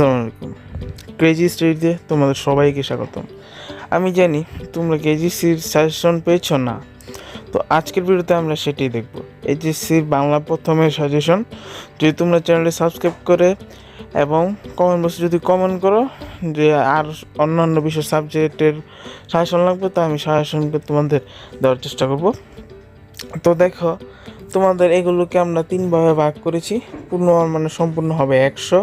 আসসালামু আলাইকুম। ক্রেজি স্ট্রিটে তোমাদের সবাইকে স্বাগতম। আমি জানি তোমরা কেজিসির সাজেশন পেয়েছ না। তো আজকের ভিডিওতে আমরা সেটাই দেখব। এইচএসসির বাংলা প্রথমের সাজেশন যদি তোমরা চ্যানেলটি সাবস্ক্রাইব করে এবং কমেন্ট বক্সে যদি কমেন্ট করো, যে আর অন্যান্য বিষয় সাবজেক্টের সাজেশন লাগবে, তো আমি সাজেশন তোমাদের দেওয়ার চেষ্টা করব। তো দেখো, তোমাদের এগুলোকে আমরা তিনভাবে ভাগ করেছি। পূর্ণ মানে সম্পূর্ণ হবে একশো।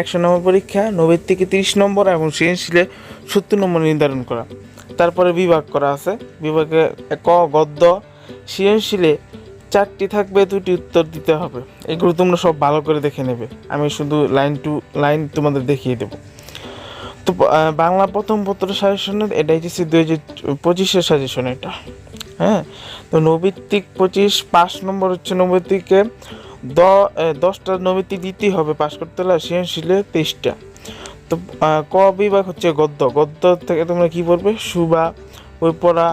একশো নম্বর পরীক্ষা নব্বই থেকে তিরিশ নম্বর এবং সৃজনশীলে সত্তর নম্বর নির্ধারণ করা। তারপরে বিভাগ করা আছে। বিভাগে ক গদ্য সৃজনশীলে চারটি থাকবে দুটি উত্তর দিতে হবে। এগুলো তোমরা সব ভালো করে দেখে নেবে। আমি শুধু লাইন টু লাইন তোমাদের দেখিয়ে দেবো। তো বাংলা প্রথম পত্র সাজেশনের এটা হচ্ছে দুই হাজার পঁচিশের সাজেশন এটা। হ্যাঁ? তো নৈবিত্তিক পঁচিশ, পাঁচ নম্বর হচ্ছে নৈবিত্তিকে দশটা নৈবিত্তিক দিতেই হবে, পাশ করতে হলে সৃজনশীলে তেইশটা। তো ক বিভাগ হচ্ছে গদ্য। গদ্য থেকে তোমরা কি পড়বে? সুবা বই পড়া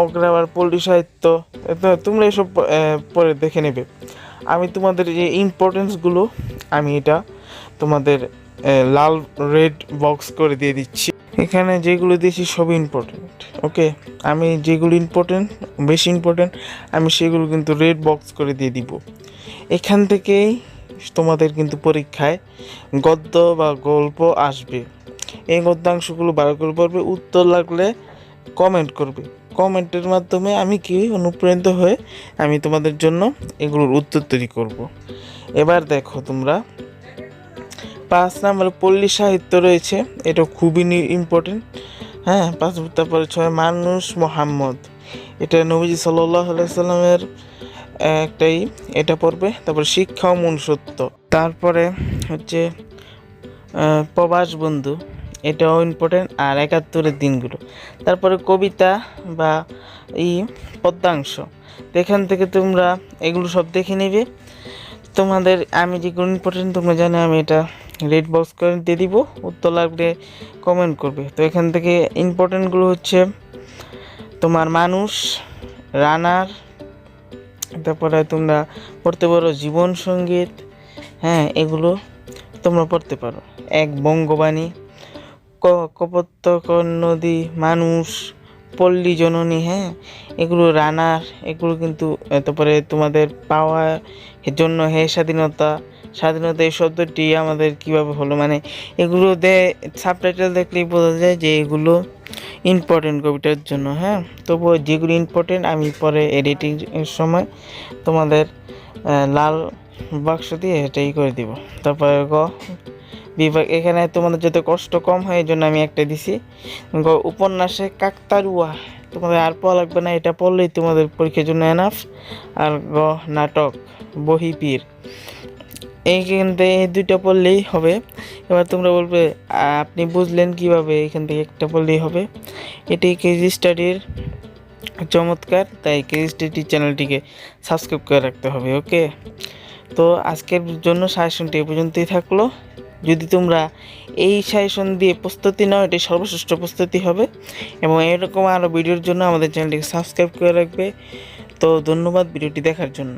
অগ্রাবার পল্লী সাহিত্য তোমরা এসব পরে দেখে নেবে। আমি তোমাদের যে ইম্পর্টেন্সগুলো আমি এটা তোমাদের লাল রেড বক্স করে দিয়ে দিচ্ছি। এখানে যেগুলো দিয়েছি সবই ইম্পর্টেন্ট ওকে আমি যেগুলো ইম্পর্টেন্ট বেশি ইম্পর্টেন্ট আমি সেগুলো কিন্তু রেড বক্স করে দিয়ে দিব। এখান থেকেই তোমাদের কিন্তু পরীক্ষায় গদ্য বা গল্প আসবে। এই গদ্যাংশগুলো ভালো করে পড়বে, উত্তর লাগলে কমেন্ট করবে। কমেন্টের মাধ্যমে আমি কি অনুপ্রাণিত হয়ে আমি তোমাদের জন্য এগুলোর উত্তর তৈরি করব। এবার দেখো তোমরা পাঁচ নাম্বার পল্লী সাহিত্য রয়েছে, এটা খুবই ইম্পর্টেন্ট হ্যাঁ পাঁচ তারপরে ছয় মানুষ মোহাম্মদ। এটা নবীজি সাল্লাহ সাল্লামের একটাই, এটা পড়বে, তারপরে শিক্ষা ও মনুষ্যত্ব। তারপরে হচ্ছে প্রবাস বন্ধু, এটাও ইম্পর্টেন্ট আর একাত্তরের দিনগুলো। তারপরে কবিতা বা ই পদ্যাংশ তো এখান থেকে তোমরা এগুলো সব দেখে নেবে। তোমাদের, আমি যেগুলো ইম্পর্টেন্ট তোমরা জানো, আমি এটা রেড বক্স করে দিয়ে দিব। উত্তর লাগলে কমেন্ট করবে। তো এখান থেকে ইম্পর্টেন্টগুলো হচ্ছে তোমার মানুষ, রানার, তারপরে তোমরা পড়তে পারো জীবন সংগীত হ্যাঁ এগুলো তোমরা পড়তে পারো। এক বঙ্গবাণী, ক কপোত্তকর নদী, মানুষ পল্লী জননী হ্যাঁ? এগুলো রানার, এগুলো কিন্তু তারপরে তোমাদের পাওয়া জন্য হে স্বাধীনতা স্বাধীনতা এই শব্দটি আমাদের কীভাবে হলো? মানে এগুলো দে সাবটাইটেল দেখলেই বোঝা যায় যে এগুলো ইম্পর্টেন্ট কবিতার জন্য হ্যাঁ? তবুও যেগুলো ইম্পর্টেন্ট আমি পরে এডিটিং সময় তোমাদের লাল বাক্স দিয়ে এটাই করে দিব। তারপরে গ বিভাগ এখানে তোমাদের যাতে কষ্ট কম হয়, এই জন্য আমি একটা দিছি। উপন্যাসে কাকতারুয়া। তোমাদের আর পড়া লাগবে না, এটা পড়লেই তোমাদের পরীক্ষার জন্য এনাফ আর গ, নাটক, বহিপীর। এইখান থেকে এই দুইটা পড়লেই হবে। এবার তোমরা বলবে আপনি বুঝলেন কীভাবে এখান থেকে একটা পড়লেই হবে? এটি কেজি স্টাডির চমৎকার, তাই কেজি স্টাডি চ্যানেলটিকে সাবস্ক্রাইব করে রাখতে হবে, ওকে? তো আজকের জন্য সাজেশনটি এ পর্যন্তই থাকল। যদি তোমরা এই সাজেশন দিয়ে প্রস্তুতি নাও এটি সর্বশ্রেষ্ঠ প্রস্তুতি হবে। এবং এরকম আরও ভিডিওর জন্য আমাদের চ্যানেলটিকে সাবস্ক্রাইব করে রাখবে। তো ধন্যবাদ ভিডিওটি দেখার জন্য।